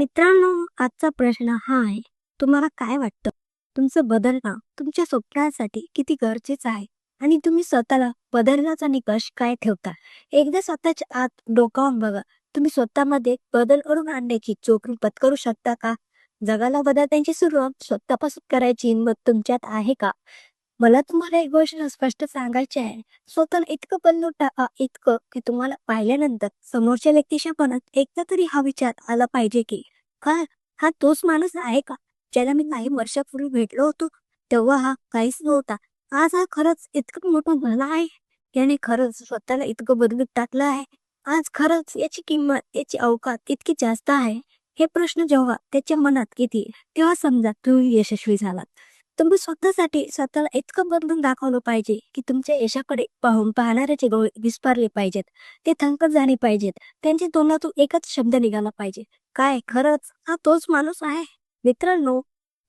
मित्रांनो आजचा प्रश्न हा आहे तुम्हाला काय वाटतं? तुमचं बदलणं तुमच्या स्वप्नासाठी किती गरजेचं आहे? आणि तुम्ही स्वतःला बदलण्याचा निकष काय ठेवता? एकदा स्वतःच्या आत डोकावून बघा तुम्ही स्वतःमध्ये बदल करून आणण्याची चोकरी पत्करू शकता का? जगाला बदलण्याची सुरुवात स्वतःपासून करायची हिंमत तुमच्यात आहे का? मला तुम्हाला एक गोष्ट स्पष्ट सांगायची आहे. स्वतः इतकं बदलून टाका इतकं की तुम्हाला पाहिल्यानंतर समोरच्या व्यक्तीच्या मनात एकदा तरी हा विचार आला पाहिजे की काय हा तोच माणूस आहे का? ज्याला मी काही वर्षापूर्वी भेटलो होतो तेव्हा हा काहीच नव्हता. आज हा खरंच इतकं मोठं झाला आहे. याने खरंच स्वतःला इतकं बदलून टाकलं आहे. आज खरंच याची किंमत याची अवकात इतकी जास्त आहे. हे प्रश्न जेव्हा त्याच्या मनात येतील तेव्हा समजा तुम्ही यशस्वी झालात. तुम्ही स्वतःसाठी स्वतःला इतकं बदलून दाखवलं पाहिजे की तुमच्या यशाकडे पाहून पाहणाऱ्याचे डोळे विस्पारले पाहिजेत ते थंकत झाले पाहिजेत त्यांच्या तोंडातून एकच शब्द निघाला पाहिजे. काय? खरंच? हा तोच माणूस आहे. मित्रांनो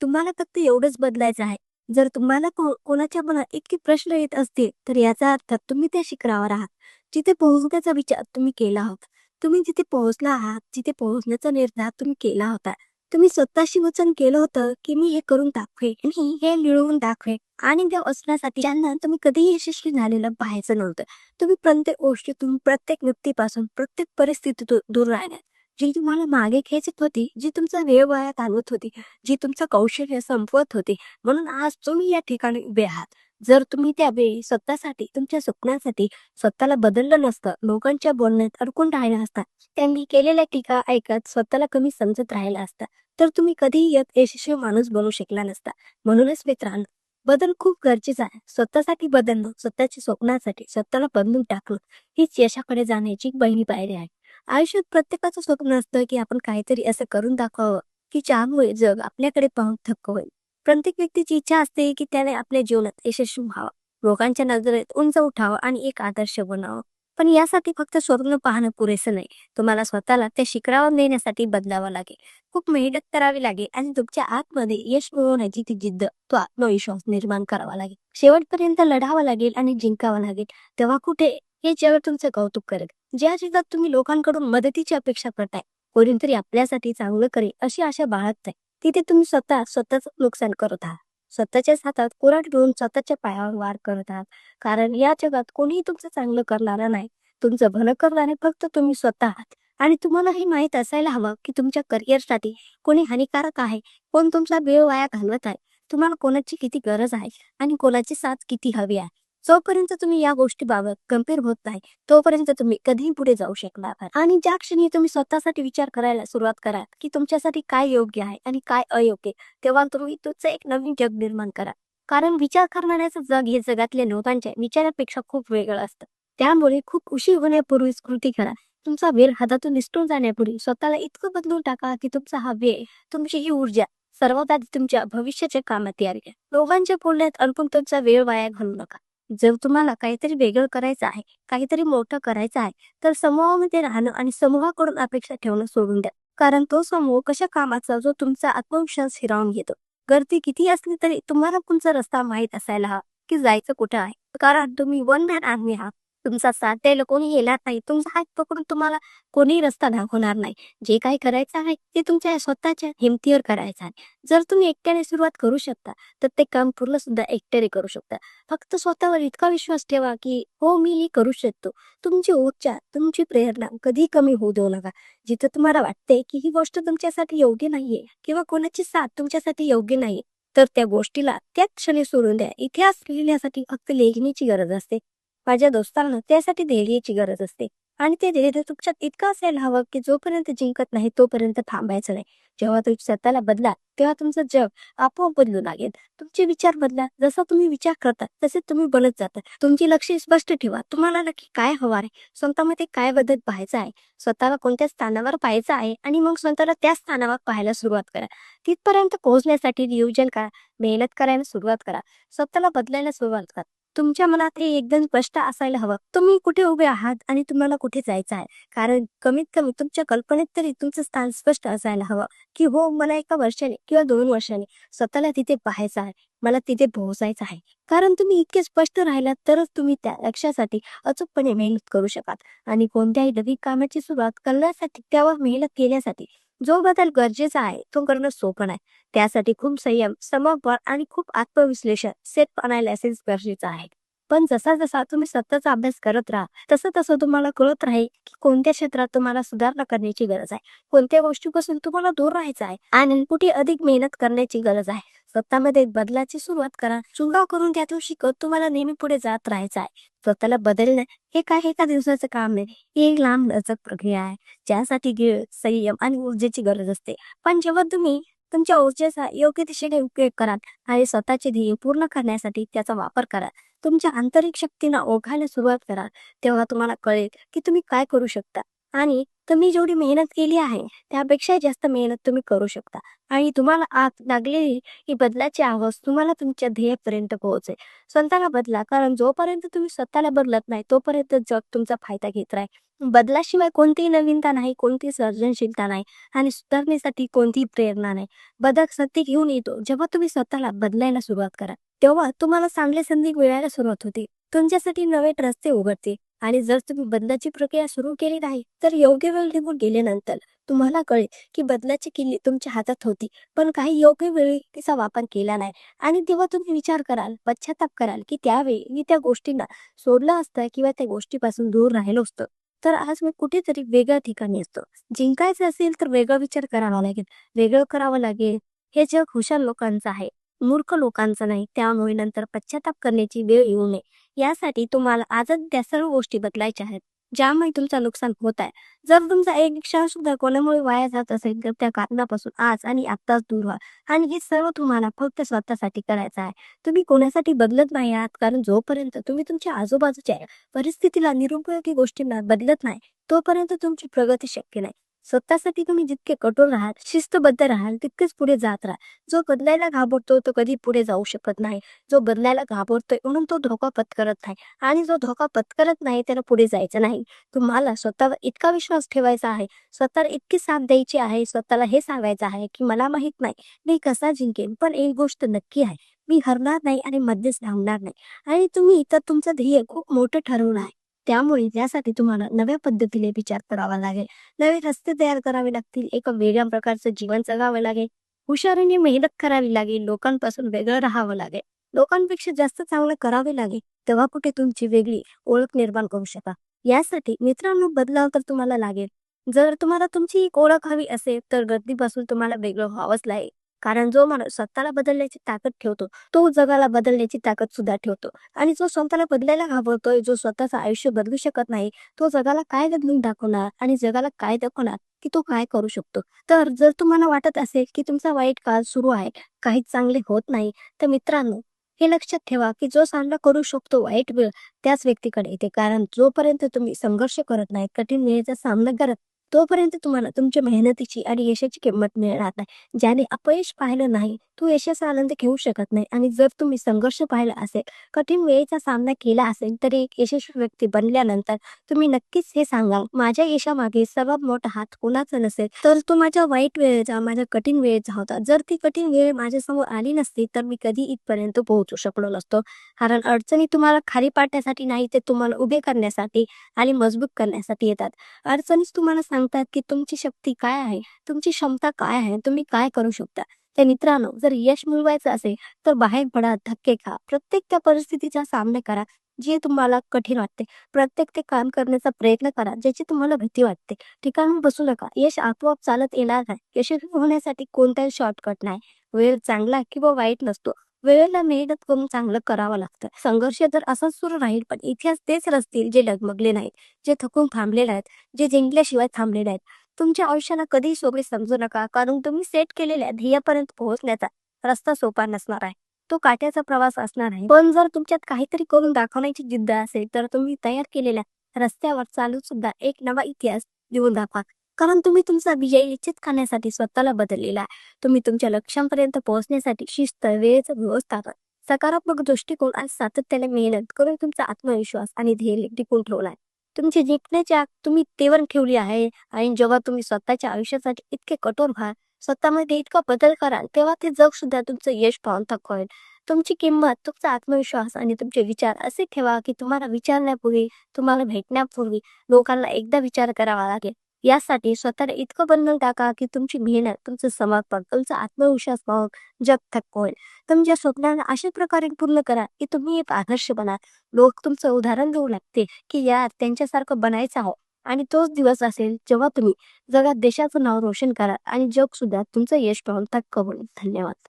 तुम्हाला फक्त एवढंच बदलायचं आहे. जर तुम्हाला को- कोणाच्या मनात इतके प्रश्न येत असतील तर याचा अर्थ तुम्ही त्या शिखरावर आहात. जिथे पोहोचण्याचा विचार तुम्ही केला होता. तुम्ही जिथे पोहोचला आहात जिथे पोहोचण्याचा निर्धार तुम्ही केला होता. तुम्ही स्वतःशी वचन केलं होतं की मी हे करून दाखवे मी हे लिळवून दाखवे आणि त्या वचनासाठी ज्यांना तुम्ही कधीही यशस्वी झालेलं पाहायचं नव्हतं तुम्ही प्रत्येक गोष्टीतून प्रत्येक व्यक्तीपासून प्रत्येक परिस्थितीतून दूर राहण्यात जी तुम्हाला मागे खेचत होती जी तुमचा वेळ वाया आणत होती जी तुमचं कौशल्य संपवत होती म्हणून आज तुम्ही या ठिकाणी उभे आहात. जर तुम्ही त्यावेळी स्वतःसाठी तुमच्या स्वप्नासाठी स्वतःला बदललं नसतं लोकांच्या बोलण्यात अडकून राहिला असता त्यांनी केलेल्या टीका ऐकत स्वतःला कमी समजत राहिला असता तर तुम्ही कधीही यात यशस्वी माणूस बनू शकला नसता. म्हणूनच मित्रांनो बदल खूप गरजेचा आहे. स्वतःसाठी बदलणं स्वतःच्या स्वप्नासाठी स्वतःला बदलून टाकणं हीच यशाकडे जाण्याची बहिणी पहिली पायरी आहे. आयुष्यात प्रत्येकाचं स्वप्न असतं की आपण काहीतरी असं करून दाखवावं की ज्यामुळे जग आपल्याकडे पाहून थक्क होईल. प्रत्येक व्यक्तीची इच्छा असते की त्याने आपल्या जीवनात यशस्वी व्हावं. लोकांच्या नजरेत उंच उठावं आणि एक आदर्श बनावं. पण यासाठी फक्त स्वप्न पाहणं पुरेसं नाही. तुम्हाला स्वतःला त्या शिखरावर नेण्यासाठी बदलावं लागेल. खूप मेहनत करावी लागेल आणि तुमच्या आतमध्ये यश मिळवण्याची ती जिद्द तो आत्मविश्वास निर्माण करावा लागेल. शेवटपर्यंत लढावं लागेल आणि जिंकावं लागेल. तेव्हा कुठे हे जग तुमचं कौतुक करेल. ज्या जगात तुम्ही लोकांकडून मदतीची अपेक्षा करताय कोणीतरी आपल्यासाठी चांगलं करेल अशी आशा बाळगताय. तिथे तुम्ही स्वतः स्वतःच नुकसान करत आहात. स्वतःच्याच हातात कोराट घेऊन स्वतःच्या पायावर वार करत आहात. कारण या जगात कोणीही तुमचं चांगलं करणारं नाही. तुमचं भलं करणारे फक्त तुम्ही स्वतः आहात. आणि तुम्हाला हे माहीत असायला हवं की तुमच्या करिअरसाठी कोणी हानिकारक आहे कोण तुमचा वेळ वाया घालवत आहे. तुम्हाला कोणाची किती गरज आहे आणि कोणाची साथ किती हवी आहे. जोपर्यंत तुम्ही या गोष्टीबाबत गंभीर होत नाही तोपर्यंत तुम्ही कधीही पुढे जाऊ शकणार नाही. आणि ज्या क्षणी तुम्ही स्वतःसाठी विचार करायला सुरुवात करा की तुमच्यासाठी काय योग्य आहे आणि काय अयोग्य तेव्हा तुम्ही तुमचं एक नवीन जग निर्माण करा कारण विचार करणाऱ्याचं जग हे जगातल्या लोकांच्या विचारापेक्षा खूप वेगळं असतं. त्यामुळे खूप उशीर होण्यापूर्वीच कृती करा. तुमचा वेळ हातातून निसटून जाण्यापूर्वी स्वतःला इतकं बदलून टाका की तुमचा हा वेळ तुमची ही ऊर्जा सर्वात आधी तुमच्या भविष्याच्या कामात यावी. लोकांच्या बोलण्यात अडकून तुमचा वेळ वाया घालू नका. जर तुम्हाला काहीतरी वेगळं करायचं आहे काहीतरी मोठं करायचं आहे तर समूहामध्ये राहणं आणि समूहाकडून अपेक्षा ठेवणं सोडून द्या. कारण तो समूह कशा कामाचा जो तुमचा आत्मविश्वास हिरावून घेतो. गर्दी किती असली तरी तुम्हाला तुमचा रस्ता माहीत असायला हवा की जायचं कुठं आहे? कारण तुम्ही वन मॅन आर्मी आहात. तुमचा साथ द्यायला कोणी येणार नाही. तुमचा हात पकडून तुम्हाला कोणी रस्ता दाखवणार नाही. जे काही करायचं आहे ते तुमच्या स्वतःच्या हिमतीवर करायचं आहे. जर तुम्ही एकट्याने सुरुवात करू शकता तर ते काम पूर्ण सुद्धा एकट्याने करू शकता. फक्त स्वतःवर इतका विश्वास ठेवा की हो मी हे करू शकतो. तुमची ऊर्जा तुमची प्रेरणा कधी कमी होऊ देऊ नका. जिथं तुम्हाला वाटते की ही गोष्ट तुमच्यासाठी योग्य नाहीये किंवा कोणाची साथ तुमच्यासाठी योग्य नाही तर त्या गोष्टीला त्या क्षणी सोडून द्या. इतिहास लिहिण्यासाठी फक्त लेखणीची गरज असते. माझ्या दोस्तांना त्यासाठी धैर्याची गरज असते. आणि ते धैर्य तुमच्यात इतकं असायला हवं की जोपर्यंत जिंकत नाही तोपर्यंत थांबायचं नाही. जेव्हा तुम्ही स्वतःला बदला तेव्हा तुमचं जग आपोआप बदलू लागेल. तुमचे विचार बदला. जसा तुम्ही विचार करता तसे तुम्ही बनत जाता. तुमची लक्ष स्पष्ट ठेवा. तुम्हाला नक्की काय हवं आहे? स्वतःमध्ये काय बदल पाहायचा आहे? स्वतःला कोणत्या स्थानावर पाहायचं आहे? आणि मग स्वतःला त्या स्थानावर पाहायला सुरुवात करा. तिथपर्यंत पोहोचण्यासाठी नियोजन करा. मेहनत करायला सुरुवात करा. स्वतःला बदलायला सुरुवात करा. तुमच्या मनात हे एकदम स्पष्ट असायला हवं. तुम्ही कुठे उभे आहात आणि तुम्हाला कुठे जायचं आहे? कारण कमीत कमी तुमच्या कल्पनेत तरी तुमचं स्थान स्पष्ट असायला हवं. की हो मला एका वर्षाने किंवा दोन वर्षाने स्वतःला तिथे पाहायचं आहे. मला तिथे पोहोचायचं आहे. कारण तुम्ही इतके स्पष्ट राहिलात तरच तुम्ही त्या लक्ष्यासाठी अचूकपणे मेहनत करू शकाल. आणि कोणत्याही नवीन कामाची सुरुवात करण्यासाठी त्यावर मेहनत केल्यासाठी जो बदल गरजेचा आहे तो करणं सोपं नाही. त्यासाठी खूप संयम समर्पण आणि खूप आत्मविश्लेषण सेल्फ अनालिसिस गरजेचं आहे. पण जसा जसा तुम्ही सततचा अभ्यास करत राहा तसं तसं तुम्हाला कळत राहील की कोणत्या क्षेत्रात तुम्हाला सुधारणा करण्याची गरज आहे. कोणत्या गोष्टीपासून तुम्हाला दूर राहायचं आहे आणि कुठे अधिक मेहनत करण्याची गरज आहे. स्वतःमध्ये बदलाची सुरुवात करा. चुंगाव करून त्यातून शिकत तुम्हाला नेहमी पुढे जात राहायचं आहे. स्वतःला बदलणं हे काय एका दिवसाचं काम नाही. ही एक लांब लचक प्रक्रिया आहे. ज्यासाठी संयम आणि ऊर्जेची गरज असते. पण जेव्हा तुम्ही तुमच्या ऊर्जेचा योग्य दिशेने उपयोग कराल आणि स्वतःचे ध्येय पूर्ण करण्यासाठी त्याचा वापर करा तुमच्या आंतरिक शक्तींना ओघायला सुरुवात करा तेव्हा तुम्हाला कळेल की तुम्ही काय करू शकता. आणि तुम्ही जेवढी मेहनत केली आहे त्यापेक्षा जास्त मेहनत तुम्ही करू शकता. आणि तुम्हाला आत लागलेली ही बदलाची आवाज तुम्हाला तुमच्या ध्येयापर्यंत पोहोचेल. स्वतःला बदला कारण जोपर्यंत तुम्ही स्वतःला बदलत नाही तोपर्यंत जग तुमचा फायदा घेत राहील. बदलाशिवाय कोणतीही नवीनता नाही कोणतीही सर्जनशीलता नाही आणि सुधारणेसाठी कोणतीही प्रेरणा नाही. बदल सत्य घेऊन येतो. जेव्हा तुम्ही स्वतःला बदलायला सुरुवात करा तेव्हा तुम्हाला चांगल्या संधी मिळायला सुरुवात होते. तुमच्यासाठी नवे रस्ते उघडते आणि जर तुम्ही बदलाची प्रक्रिया सुरू केली नाही तर योग्य वेळ निघून गेल्यानंतर तुम्हाला कळेल की बदलाची किल्ली तुमच्या हातात होती पण काही योग्य वेळी तिचा वापर केला नाही. आणि तेव्हा तुम्ही विचार कराल पश्चाताप कराल की त्यावेळी मी त्या गोष्टींना सोडलं असतं किंवा त्या गोष्टीपासून दूर राहिलो असतं. तर आज मी कुठेतरी वेगळ्या ठिकाणी असतो. जिंकायचं असेल तर वेगळा विचार करावा लागेल वेगळं करावं लागेल. हे जग हुशार लोकांचं आहे मूर्ख लोकांचं नाही त्यामुळे नंतर पश्चाताप करण्याची वेळ येऊ नये. यासाठी तुम्हाला आजच त्या सर्व गोष्टी बदलायच्या आहेत ज्यामुळे तुमचं नुकसान होत आहे. जर तुमचा एक क्षण सुद्धा कोणामुळे वाया जात असेल तर त्या कारणापासून आज आणि आत्ताच दूर व्हा. आणि हे सर्व तुम्हाला फक्त स्वतःसाठी करायचं आहे. तुम्ही कोणासाठी बदलत नाही आहात कारण जोपर्यंत तुम्ही तुमच्या आजूबाजूच्या परिस्थितीला निरुपयोगी गोष्टींना बदलत नाही तोपर्यंत तुमची प्रगती शक्य नाही. स्वतःसाठी तुम्ही जितके कठोर राहाल शिस्तबद्ध राहाल तितकेच पुढे जात राहा जो बदलायला घाबरतो तो कधी पुढे जाऊ शकत नाही. जो बदलायला घाबरतोय म्हणून तो धोका पत्करत नाही. आणि जो धोका पत्करत नाही त्याला पुढे जायचं नाही. तुम्हाला स्वतःवर इतका विश्वास ठेवायचा आहे स्वतःला इतकी साथ द्यायची आहे स्वतःला हे सांगायचं आहे की मला माहीत नाही मी कसा जिंकेन पण एक गोष्ट नक्की आहे. मी हरणार नाही आणि मध्येच धावणार नाही. आणि तुम्ही तर तुमचं ध्येय खूप मोठं ठरवून आहे. त्यामुळे त्यासाठी तुम्हाला नव्या पद्धतीने विचार करावा लागेल. नवे रस्ते तयार करावे लागतील एका वेगळ्या प्रकारचं जीवन जगावं लागेल. हुशारीने मेहनत करावी लागेल लोकांपासून वेगळं राहावं लागेल. लोकांपेक्षा जास्त चांगलं करावे लागेल तेव्हा कुठे तुमची वेगळी ओळख निर्माण करू शका यासाठी मित्रांनो बदलाव तर तुम्हाला लागेल. जर तुम्हाला तुमची एक ओळख हवी असेल तर गर्दीपासून तुम्हाला वेगळं व्हावंच लागेल. कारण जो माणूस स्वतःला बदलण्याची ताकद ठेवतो तो जगाला बदलण्याची ताकद सुद्धा ठेवतो. आणि जो स्वतःला बदलायला घाबरतोय जो स्वतःचं आयुष्य बदलू शकत नाही तो जगाला काय बदलून दाखवणार आणि जगाला काय दाखवणार की तो काय करू शकतो? तर जर तुम्हाला वाटत असेल की तुमचा वाईट काळ सुरू आहे काहीच चांगले होत नाही तर मित्रांनो हे लक्षात ठेवा की जो सामना करू शकतो वाईट वेळ त्याच व्यक्तीकडे येते. कारण जोपर्यंत तुम्ही संघर्ष करत नाही कठीण वेळेचा सामना करत तोपर्यंत तुम्हाला तुमच्या मेहनतीची आणि यशाची किंमत मिळणार नाही. ज्याने अपयश पाहिलं नाही तो यशाचा आनंद घेऊ शकत नाही. आणि जर तुम्ही संघर्ष पाहिला असेल कठीण वेळेचा सामना केला असेल तर एक यशस्वी व्यक्ती बनल्यानंतर तुम्ही नक्कीच हे सांगाल माझ्या यशामागे सर्वात मोठा हात कोणाचा नसेल तर तो माझ्या वाईट वेळेचा माझ्या कठीण वेळेचा होता. जर ती कठीण वेळ माझ्यासमोर आली नसती तर मी कधी इथपर्यंत पोहोचू शकलो नसतो. कारण अडचणी तुम्हाला खाली पाडण्यासाठी नाही ते तुम्हाला उभे करण्यासाठी आणि मजबूत करण्यासाठी येतात. अडचणीच तुम्हाला सांगतात की तुमची शक्ती काय आहे? तुमची क्षमता काय आहे? तुम्ही काय करू शकता? त्या मित्रांनो जर यश मिळवायचं असेल तर बाहेर पडा धक्के खा. प्रत्येक त्या परिस्थितीचा सामना करा जे तुम्हाला कठीण वाटते. प्रत्येक ते काम करण्याचा प्रयत्न करा ज्याची तुम्हाला भीती वाटते. ठिकाणी बसू नका. यश आपोआप चालत येणार नाही. यशस्वी होण्यासाठी कोणताही शॉर्टकट नाही. वेळ चांगला किंवा वाईट नसतो. वेळेला मेहनत करून चांगलं करावं लागतं. संघर्ष जर असाच सुरू राहील पण इतिहास तेच रचतील जे डगमगले नाहीत जे थकून थांबलेले आहेत जे जिंकल्याशिवाय थांबलेले आहेत तुमच्या आयुष्याला कधीही सोपे समजू नका कारण तुम्ही सेट केलेल्या ध्येयापर्यंत पोहोचण्याचा रस्ता सोपा नसणार आहे. तो काट्याचा प्रवास असणार आहे पण जर तुमच्यात काहीतरी करून दाखवण्याची जिद्द असेल तर तुम्ही तयार केलेल्या रस्त्यावर चालू सुद्धा एक नवा इतिहास देऊन दाखवा. कारण तुम्ही तुमचा विजय निश्चित करण्यासाठी स्वतःला बदललेला आहे. तुम्ही तुमच्या लक्ष्यांपर्यंत पोहोचण्यासाठी शिस्त वेळेचं व्यवस्थापन सकारात्मक दृष्टिकोन आणि सातत्याने मेहनत करून तुमचा आत्मविश्वास आणि ध्येय टिकून ठेवला आहे. तुमची जिंकण्याची आग तुम्ही तेवर ठेवली आहे आणि जेव्हा तुम्ही स्वतःच्या आयुष्यासाठी इतके कठोर व्हाल स्वतःमध्ये इतका बदल कराल तेव्हा ते जग सुद्धा तुमचं यश पाहून थकवेल. होईल तुमची किंमत तुमचा आत्मविश्वास आणि तुमचे विचार असे ठेवा की तुम्हाला विचारण्यापूर्वी तुम्हाला भेटण्यापूर्वी लोकांना एकदा विचार करावा लागेल. यासाठी स्वतःला इतकं बंधन टाका की तुमची मेहनत तुमचं समर्पण तुमचा आत्मविश्वास पाहून जग थक्क होईल. तुमच्या स्वप्नांना अशा प्रकारे पूर्ण करा की तुम्ही एक आदर्श बना. लोक तुमचं उदाहरण देऊ लागते की यार त्यांच्यासारखं बनायचं आहो. आणि तोच दिवस असेल जेव्हा तुम्ही जगात देशाचं नाव रोशन करा आणि जग सुद्धा तुमचं यश पाहून थक्क होईल. धन्यवाद.